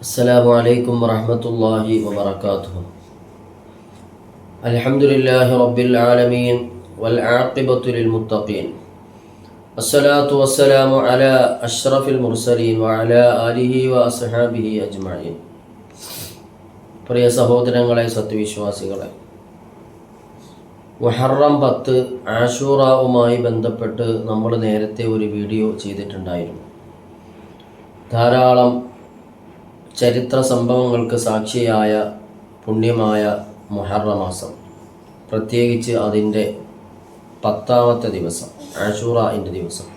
السلام عليكم ورحمة الله وبركاته الحمد لله رب العالمين والعاقبة للمتقين الصلاة والسلام على أشرف المرسلين وعلى آله وأصحابه أجمعين പ്രിയ സഹോദരങ്ങളെ സത്യവിശ്വാസികളെ മുഹറം പത്ത് ആഷൂറാവുമായി ബന്ധപ്പെട്ട് നമ്മൾ നേരത്തെ ഒരു വീഡിയോ ചെയ്തിട്ടുണ്ടായിരുന്നു ധാരാളം ചരിത്ര സംഭവങ്ങൾക്ക് സാക്ഷിയായ പുണ്യമായ മൊഹറമാസം. പ്രത്യേകിച്ച് അതിന്റെ പത്താമത്തെ ദിവസം ആഷൂറയിന്റെ ദിവസം.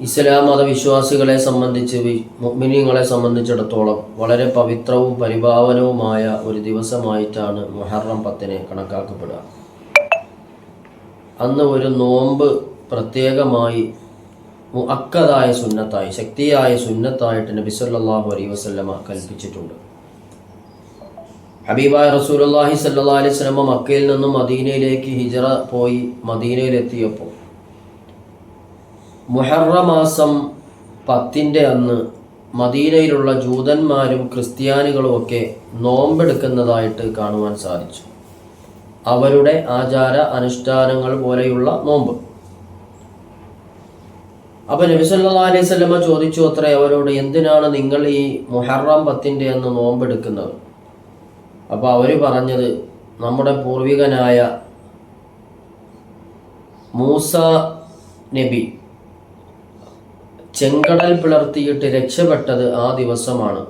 ഇസ്ലാം മതവിശ്വാസികളെ സംബന്ധിച്ച് മുഅ്മിനീങ്ങളെ സംബന്ധിച്ചിടത്തോളം വളരെ പവിത്രവും പരിഭാവനവുമായ ഒരു ദിവസമായിട്ടാണ് മുഹറം പത്തിനെ കണക്കാക്കപ്പെടുക. അന്ന് ഒരു നോമ്പ് പ്രത്യേകമായി മുഅക്കദായ സുന്നത്തായി ശക്തിയായ സുന്നത്തായിട്ട് നബി സല്ലല്ലാഹു അലൈഹി വസല്ലമ കൽപ്പിച്ചിട്ടുണ്ട്. ഹബീബായ റസൂലുള്ളാഹി സല്ലല്ലാഹു അലൈഹി വസല്ലമ മക്കയിൽ നിന്നും മദീനയിലേക്ക് ഹിജറ പോയി മദീനയിലെത്തിയപ്പോൾ മുഹറ മാസം പത്തിന്റെ അന്ന് മദീനയിലുള്ള ജൂതന്മാരും ക്രിസ്ത്യാനികളും ഒക്കെ നോമ്പെടുക്കുന്നതായിട്ട് കാണുവാൻ സാധിച്ചു. അവരുടെ ആചാര അനുഷ്ഠാനങ്ങൾ പോലെയുള്ള നോമ്പ്. അപ്പൊ നബി സല്ലല്ലാഹു അലൈഹി വസല്ലമ ചോദിച്ചു അത്രേ അവരോട് എന്തിനാണ് നിങ്ങൾ ഈ മുഹറം പത്തിന്റെ അന്ന് നോമ്പെടുക്കുന്നത്? അപ്പോൾ അവർ പറഞ്ഞത് നമ്മുടെ പൂർവികനായ മൂസ നബി ചെങ്കടൽ പിളർത്തിയിട്ട് രക്ഷപ്പെട്ടത് ആ ദിവസമാണ്.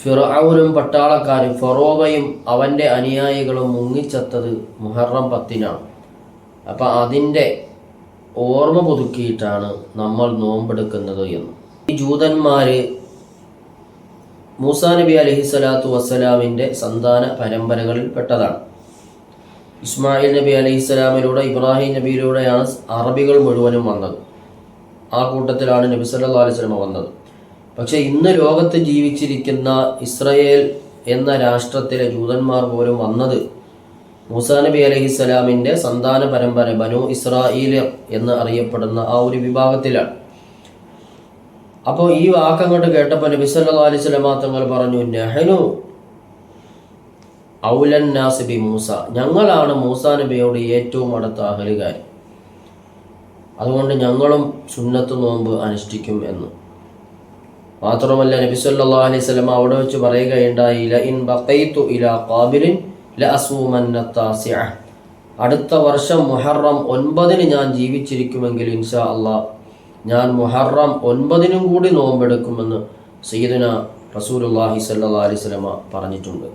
ഫിറൌനും പട്ടാളക്കാരും ഫറോവയും അവന്റെ അനുയായികളും മുങ്ങിച്ചത്തത് മുഹറം പത്തിനാണ്. അപ്പം അതിന്റെ ഓർമ്മ പുതുക്കിയിട്ടാണ് നമ്മൾ നോമ്പെടുക്കുന്നത് എന്ന്. ഈ ജൂതന്മാര് മൂസാ നബി അലഹി സ്വലാത്തു വസ്സലാമിന്റെ സന്താന പരമ്പരകളിൽ പെട്ടതാണ്. ഇസ്മായിൽ നബി അലഹി സ്വലാമിലൂടെ ഇബ്രാഹിം നബിയിലൂടെയാണ് അറബികൾ മുഴുവനും വന്നത്. ആ കൂട്ടത്തിലാണ് നബി സല്ലാ അലൈഹി സ്വലമ വന്നത്. പക്ഷേ ഇന്ന് ലോകത്ത് ജീവിച്ചിരിക്കുന്ന ഇസ്രയേൽ എന്ന രാഷ്ട്രത്തിലെ ജൂതന്മാർ പോലും വന്നത് മൂസാ നബി അലഹി സ്വലാമിന്റെ സന്താന പരമ്പര ബനു ഇസ്രായേലിയർ എന്ന് അറിയപ്പെടുന്ന ആ ഒരു വിഭാഗത്തിലാണ്. അപ്പോൾ ഈ വാക്കങ്ങോട്ട് കേട്ടപ്പോൾ നബി സല്ലാ അലൈഹി സ്വലമാ തങ്ങൾ പറഞ്ഞു നെഹനു ഔലൻ നാസിബി മൂസ. ഞങ്ങളാണ് മൂസാ നബിയോട് ഏറ്റവും അടുത്ത അഹലുകാർ അതുകൊണ്ട് ഞങ്ങളും സുന്നത്ത് നോമ്പ് അനുഷ്ഠിക്കും എന്ന്. മാത്രമല്ല നബി സല്ലാ അലൈഹി അവിടെ വെച്ച് പറയുകയുണ്ടായി ഇല ഇൻ ബക്കൈത്തു ഇല കാബിലിൻ അടുത്ത വർഷം മുഹറം ഒൻപതിന് ഞാൻ ജീവിച്ചിരിക്കുമെങ്കിൽ ഇൻഷാ അള്ളാ ഞാൻ മുഹറം ഒൻപതിനും കൂടി നോമ്പെടുക്കുമെന്ന് സയ്യിദുന റസൂലുല്ലാഹി സല്ലാ അലൈഹി സ്വലമ പറഞ്ഞിട്ടുണ്ട്.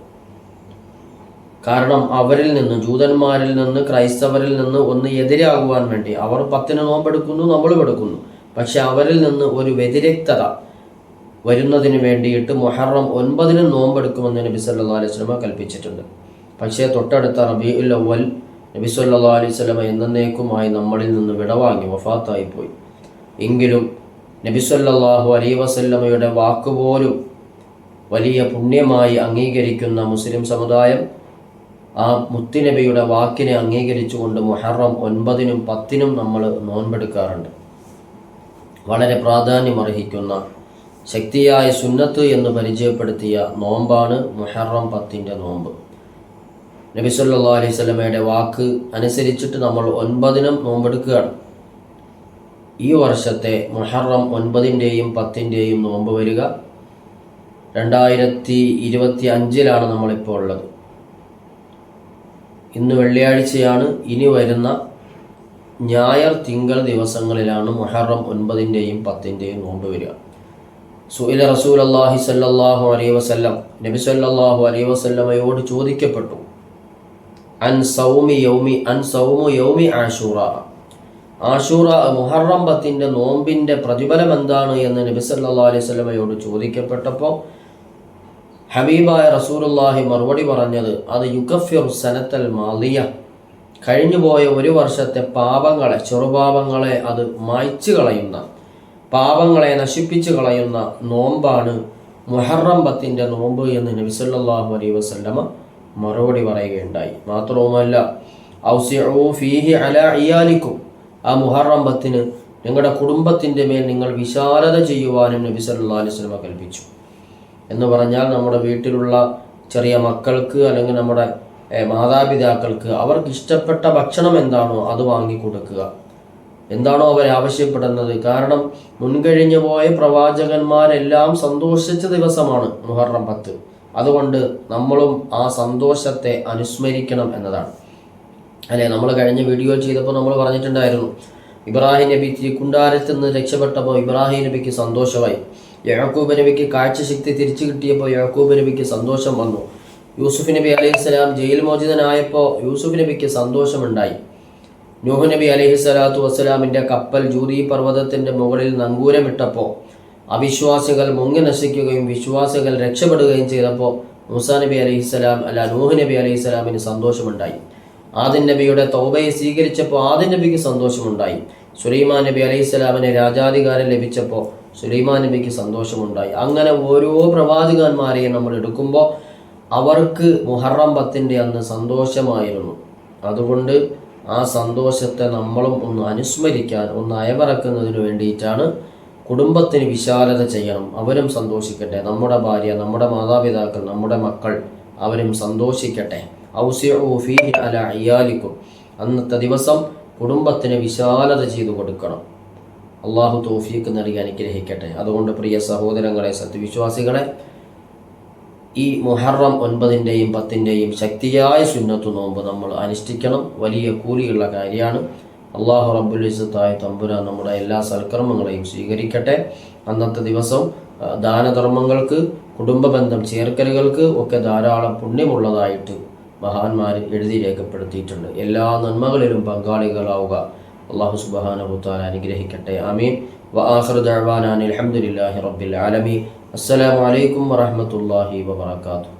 കാരണം അവരിൽ നിന്ന് ജൂതന്മാരിൽ നിന്ന് ക്രൈസ്തവരിൽ നിന്ന് ഒന്ന് എതിരാകുവാൻ വേണ്ടി അവർ പത്തിന് നോമ്പെടുക്കുന്നു നമ്മളും എടുക്കുന്നു. പക്ഷെ അവരിൽ നിന്ന് ഒരു വ്യതിരക്തത വരുന്നതിന് വേണ്ടിയിട്ട് മുഹറം ഒൻപതിനും നോമ്പെടുക്കുമെന്ന് നബി സല്ലാ അലൈഹി സ്വലമ കൽപ്പിച്ചിട്ടുണ്ട്. പക്ഷേ തൊട്ടടുത്ത റബീഉൽ അവൽ നബി സല്ലാ അലൈഹി സ്വലമ എന്നേക്കുമായി നമ്മളിൽ നിന്ന് വിടവാങ്ങി വഫാത്തായി പോയി എങ്കിലും നബി സല്ലാഹു അലൈ വസല്ലമയുടെ വാക്കുപോലും വലിയ പുണ്യമായി അംഗീകരിക്കുന്ന മുസ്ലിം സമുദായം ആ മുത്തുനബിയുടെ വാക്കിനെ അംഗീകരിച്ചുകൊണ്ട് മുഹറം ഒൻപതിനും പത്തിനും നമ്മൾ നോൻപെടുക്കാറുണ്ട്. വളരെ പ്രാധാന്യം അർഹിക്കുന്ന ശക്തിയായ സുന്നത്ത് എന്ന് പരിചയപ്പെടുത്തിയ നോമ്പാണ് മുഹറം പത്തിന്റെ നോമ്പ്. നബി സല്ലാ അലൈഹി സ്വലമയുടെ വാക്ക് അനുസരിച്ചിട്ട് നമ്മൾ ഒൻപതിനും നോമ്പെടുക്കുകയാണ്. ഈ വർഷത്തെ മുഹറം ഒൻപതിന്റെയും പത്തിന്റെയും നോമ്പ് വരിക രണ്ടായിരത്തി ഇരുപത്തി അഞ്ചിലാണ് നമ്മളിപ്പോൾ ഉള്ളത്. ഇന്ന് വെള്ളിയാഴ്ചയാണ് ഇനി വരുന്ന ഞായർ തിങ്കൾ ദിവസങ്ങളിലാണ് മുഹറം ഒൻപതിന്റെയും പത്തിന്റെയും നോമ്പ് വരിക. സുഹൈല റസൂൽ അള്ളാഹി സല്ലാഹു അലൈഹി വസല്ലം നബി ചോദിക്കപ്പെട്ടു. അൻ സൗമി യൗമി അൻ സൗമു യൗമി ആഷൂറ. ആഷൂറ മുഹറം പത്തിന്റെ നോമ്പിന്റെ പ്രതിഫലം എന്താണ് എന്ന് നബി സല്ലാ അലൈഹി സ്വലമയോട് ചോദിക്കപ്പെട്ടപ്പോൾ ഹബീബായ റസൂലുല്ലാഹി മറുപടി പറഞ്ഞത് അത് യുഗഫിർ സനത്തൽ മാലിയ. കഴിഞ്ഞുപോയ ഒരു വർഷത്തെ പാപങ്ങളെ ചെറുപാപങ്ങളെ അത് മായ്ച്ചു കളയുന്ന പാപങ്ങളെ നശിപ്പിച്ചു കളയുന്ന നോമ്പാണ് മുഹറം പത്തിന്റെ നോമ്പ് എന്ന് നബി സല്ലല്ലാഹു അലൈഹി വസല്ലമ മറുപടി പറയുകയുണ്ടായി. മാത്രവുമല്ല ഫീഹി ഇയാലിക്കും. ആ മുഹറം നിങ്ങളുടെ കുടുംബത്തിന്റെ മേൽ നിങ്ങൾ വിശാലത ചെയ്യുവാനും നബി സല്ലാ അലൈഹി സ്വലമ കൽപ്പിച്ചു. എന്ന് പറഞ്ഞാൽ നമ്മുടെ വീട്ടിലുള്ള ചെറിയ മക്കൾക്ക് അല്ലെങ്കിൽ നമ്മുടെ മാതാപിതാക്കൾക്ക് അവർക്ക് ഇഷ്ടപ്പെട്ട ഭക്ഷണം എന്താണോ അത് വാങ്ങി കൊടുക്കുക എന്താണോ അവർ ആവശ്യപ്പെടുന്നത്. കാരണം മുൻകഴിഞ്ഞു പോയ പ്രവാചകന്മാരെല്ലാം സന്തോഷിച്ച ദിവസമാണ് മുഹറം പത്ത്. അതുകൊണ്ട് നമ്മളും ആ സന്തോഷത്തെ അനുസ്മരിക്കണം എന്നതാണ്. അല്ലെ? നമ്മൾ കഴിഞ്ഞ വീഡിയോ ചെയ്തപ്പോൾ നമ്മൾ പറഞ്ഞിട്ടുണ്ടായിരുന്നു ഇബ്രാഹിം നബി തിരിക്കുണ്ടാരത്തിൽ നിന്ന് രക്ഷപ്പെട്ടപ്പോൾ ഇബ്രാഹിം നബിക്ക് സന്തോഷമായി. യാക്കൂബ് നബിക്ക് കാഴ്ചശക്തി തിരിച്ചു കിട്ടിയപ്പോൾ യാക്കൂബ് നബിക്ക് സന്തോഷം വന്നു. യൂസുഫ് നബി അലൈഹിസ്സലാം ജയിൽ മോചിതനായപ്പോൾ യൂസുഫ് നബിക്ക് സന്തോഷമുണ്ടായി. നൂഹ് നബി അലൈഹി സ്വലാത്തു വസ്സലാമിന്റെ കപ്പൽ ജൂതി പർവതത്തിന്റെ മുകളിൽ നങ്കൂരമിട്ടപ്പോൾ അവിശ്വാസികൾ മുങ്ങി നശിക്കുകയും വിശ്വാസികൾ രക്ഷപ്പെടുകയും ചെയ്തപ്പോൾ മുസാ നബി അലൈഹി സ്വലാം അല്ല നൂഹ് നബി അലൈഹി സ്വലാമിന് സന്തോഷമുണ്ടായി. ആദിൻ നബിയുടെ തൗബയെ സ്വീകരിച്ചപ്പോൾ ആദിൻ നബിക്ക് സന്തോഷമുണ്ടായി. സുലൈമാൻ നബി അലൈഹി സ്വലാമിന് രാജാധികാരം ലഭിച്ചപ്പോൾ സുലൈമാൻ നബിക്ക് സന്തോഷമുണ്ടായി. അങ്ങനെ ഓരോ പ്രവാചകന്മാരെയും നമ്മൾ എടുക്കുമ്പോൾ അവർക്ക് മുഹറം പത്തിന്റെ അന്ന് സന്തോഷമായിരുന്നു. അതുകൊണ്ട് ആ സന്തോഷത്തെ നമ്മളും ഒന്ന് അനുസ്മരിക്കാൻ ഒന്ന് അയവിറക്കുന്നതിന് വേണ്ടിയിട്ടാണ് കുടുംബത്തിന് വിശാലത ചെയ്യണം. അവരും സന്തോഷിക്കട്ടെ. നമ്മുടെ ഭാര്യ നമ്മുടെ മാതാപിതാക്കൾ നമ്മുടെ മക്കൾ അവരും സന്തോഷിക്കട്ടെ. ഔസിഉ ഫീഹി അല അയ്യാലിക്കും. അന്നത്തെ ദിവസം കുടുംബത്തിന് വിശാലത ചെയ്തു കൊടുക്കണം. അള്ളാഹു തോഫീക്ക് നൽകി അനുഗ്രഹിക്കട്ടെ. അതുകൊണ്ട് പ്രിയ സഹോദരങ്ങളെ സത്യവിശ്വാസികളെ ഈ മുഹറം ഒൻപതിന്റെയും പത്തിന്റെയും ശക്തിയായ സുന്നത്തു നോമ്പ് നമ്മൾ അനുഷ്ഠിക്കണം. വലിയ കൂലിയുള്ള കാര്യമാണ്. അള്ളാഹു റബ്ബുൽ ഇസ്സത്തായ തമ്പുരാൻ നമ്മുടെ എല്ലാ സൽക്കർമ്മങ്ങളെയും സ്വീകരിക്കട്ടെ. അന്നത്തെ ദിവസം ദാനധർമ്മങ്ങൾക്ക് കുടുംബബന്ധം ചേർക്കലുകൾക്ക് ഒക്കെ ധാരാളം പുണ്യമുള്ളതായിട്ട് മഹാന്മാർ എഴുതി രേഖപ്പെടുത്തിയിട്ടുണ്ട്. എല്ലാ നന്മകളിലും പങ്കാളികളാവുക. അള്ളാഹു സുബാനഹുത്താൽ അനുഗ്രഹിക്കട്ടെ. അമീൻ വആഖിറു ദഅവാനാ അനിൽ ഹംദുലില്ലാഹി റബ്ബിൽ ആലമീൻ. അസ്സലാമു അലൈക്കും വറഹ്മത്തുള്ളാഹി വബറകാതുഹു.